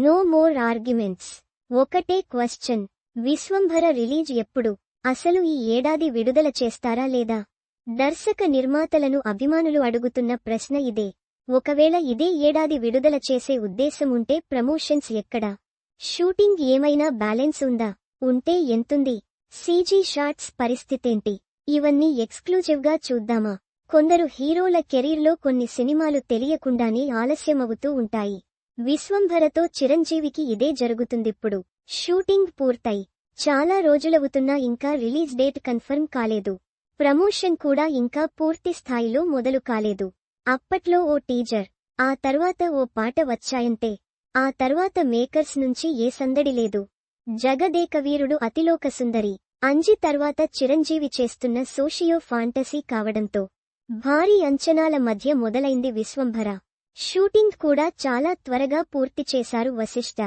No more arguments ఒకటే question Vishwambhara release ఎప్పుడు? అసలు ఈ ఏడాది విడుదల చేస్తారా లేదా? దర్శక నిర్మాతలను అభిమానులు అడుగుతున్న ప్రశ్న ఇదే. ఒకవేళ ఇదే ఏడాది విడుదల చేసే ఉద్దేశం ఉంటే ప్రమోషన్స్ ఎక్కడా? షూటింగ్ ఏమైనా బ్యాలెన్స్ ఉందా? ఉంటే ఎంతుంది? సీజీ షాట్స్ పరిస్థితేంటి? ఇవన్నీ ఎక్స్క్లూజివ్గా చూద్దామా? కొందరు హీరోల కెరీర్లో కొన్ని సినిమాలు తెలియకుండానే ఆలస్యమవుతూ ఉంటాయి. విశ్వంభరతో చిరంజీవికి ఇదే జరుగుతుందిప్పుడు. షూటింగ్ పూర్తయి చాలా రోజులవుతున్నా ఇంకా రిలీజ్ డేట్ కన్ఫర్మ్ కాలేదు. ప్రమోషన్ కూడా ఇంకా పూర్తి స్థాయిలో మొదలు కాలేదు. అప్పట్లో ఓ టీజర్ ఆ తర్వాత ఓ పాట వచ్చాయంతే. ఆ తర్వాత మేకర్స్ నుంచి ఏ సందడి లేదు. జగదేకవీరుడు అతిలోక సుందరి అంజి తర్వాత చిరంజీవి చేస్తున్న సోషియో ఫాంటసీ కావడంతో భారీ అంచనాల మధ్య మొదలైంది విశ్వంభర. షూటింగ్ కూడా చాలా త్వరగా పూర్తి చేశారు వశిష్ఠ.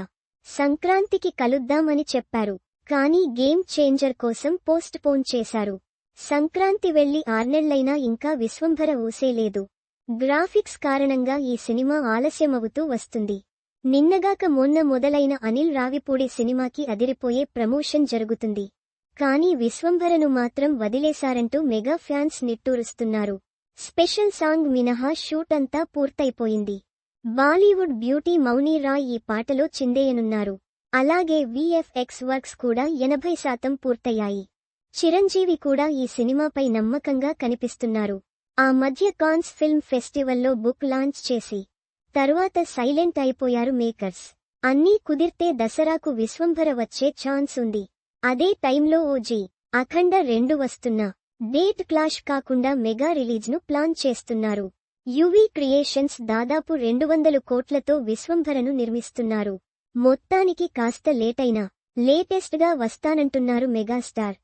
సంక్రాంతికి కలుద్దామని చెప్పారు. కానీ గేమ్ చేంజర్ కోసం పోస్ట్ పోన్ చేశారు. సంక్రాంతి వెళ్ళి ఆర్నెళ్ళైనా ఇంకా విశ్వంభర ఊసేలేదు గ్రాఫిక్స్ కారణంగా ఈ సినిమా ఆలస్యమవుతూ వస్తుంది. నిన్నగాక మొన్న మొదలైన అనిల్ రావిపూడి సినిమాకి అదిరిపోయే ప్రమోషన్ జరుగుతుంది. కానీ విశ్వంభరను మాత్రం వదిలేశారంటూ మెగా ఫ్యాన్స్ నిట్టూరుస్తున్నారు. స్పెషల్ సాంగ్ మినహా షూట్ అంతా పూర్తయిపోయింది. బాలీవుడ్ బ్యూటీ మౌనీ రాయ్ ఈ పాటలో చిందేయనున్నారు. అలాగే విఎఫ్ఎక్స్ వర్క్స్ కూడా ఎనభై శాతం పూర్తయ్యాయి. చిరంజీవి కూడా ఈ సినిమాపై నమ్మకంగా కనిపిస్తున్నారు. ఆ మధ్య కాన్స్ ఫిల్మ్ ఫెస్టివల్లో బుక్ లాంచ్ చేసి తరువాత సైలెంట్ అయిపోయారు మేకర్స్. అన్నీ కుదిర్తే దసరాకు విశ్వంభర వచ్చే ఛాన్స్ ఉంది. అదే టైంలో ఓజీ అఖండ రెండు వస్తున్నా. డేట్ క్లాష్ కాకుండా మెగా రిలీజ్ను ప్లాన్ చేస్తున్నారు. యువి క్రియేషన్స్ దాదాపు రెండు వందలు కోట్లతో విశ్వంభరను నిర్మిస్తున్నారు. మొత్తానికి కాస్త లేటైనా లేటెస్ట్గా వస్తానంటున్నారు మెగాస్టార్.